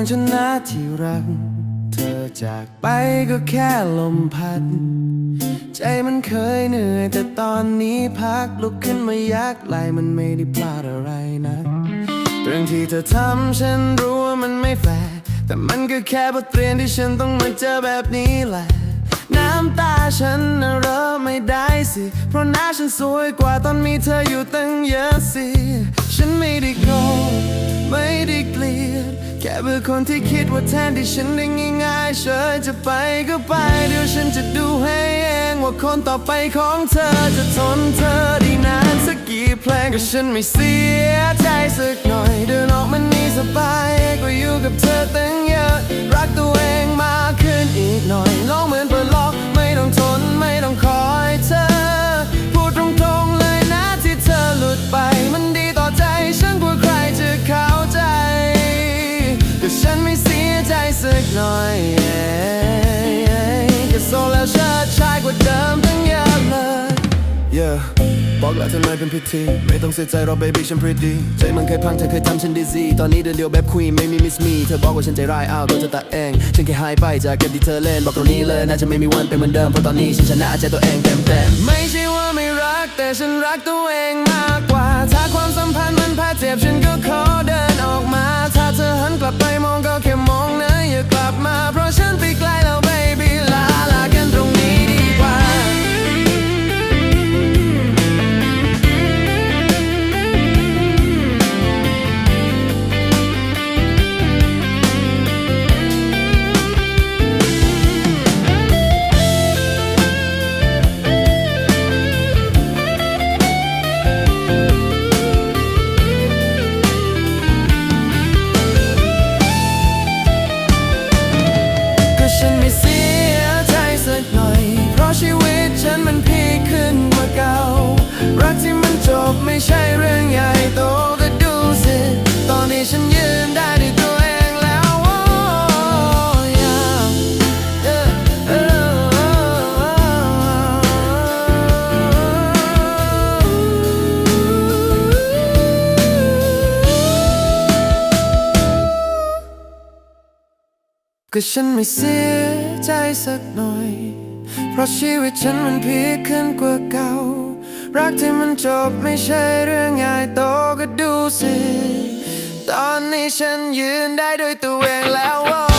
ตองห่วงฉันนะที่รัก เธอจากไปก็แค่ลมพัด ใจมันเคยเหนื่อย แต่ตอนนี้พักลุกขึ้นมายักไหลมันไม่ได้พลาดอะไรนะเรื่องที่เธอทำฉันรู้ว่ามันไม่แฟร์แต่มันก็แค่บทเรียนที่ฉันต้องมาเจอแบบนี้แหละน้ำตาฉันน่ะเรอไม่ได้สิ เพราะหน้าฉันสวยกว่าตอนมีเธออยู่ตั้งเยอะสิ ฉันไม่ได้โกรธไม่ได้ก แค่เพื่อคนที่คิดว่าแทนที่ฉันได้ง่ายๆเฉยจะไปก็ไป เดี๋ยวฉันจะดูให้เองว่าคนต่อไปของเธอจะทนเธอได้นานสักกี่เพลงก็ฉันไม่เสียใจสักหน่อยเดินออกมันนี่สบายก็อยู่กับเธอตั้งเยอะ รักตัวเองมากขึ้นอีกหน่อยลอง หน่อยก็โซแล้วเชิดชายกว่าเดิมตั้งเยอะเลย Yeah บอกแล้วทำไมเป็นพิธีไม่ต้องเสียใจหรอก baby ฉัน pretty ใจมันเคยพังเธอเคยทำฉันดีซีตอนนี้เดินเดียวแบบ queen ไม่มี miss me เธอบอกว่าฉันใจร้ายอ้าวโดนเธอตัดเอง ฉันแค่หายไปจากเกมที่เธอเล่น บอกตรงนี้เลยน่าจะไม่มีวันเป็นเหมือนเดิมเพราะตอนนี้ฉันชนะใจตัวเองเต็มเต็มไม่ใช่ว่าไม่รักแต่ฉันรักตัวเองมากกว่า ถ้าความสัมพันธ์มันแพ้เจ็บฉันก็ขอ ใช่เรื่องใหญ่โตก็ดูสิ ตอนนี้ฉันยืนได้ด้วยตัวเองแล้วโอ้ยเออเออก็ฉันไม่เสียใจสักหน่อย เพราะชีวิตฉันมันพีคขึ้นกว่าเก่า รักที่มันจบไม่ใช่เรื่องง่ายโตก็ดูสิ ตอนนี้ฉันยืนได้ด้วยตัวเองแล้ว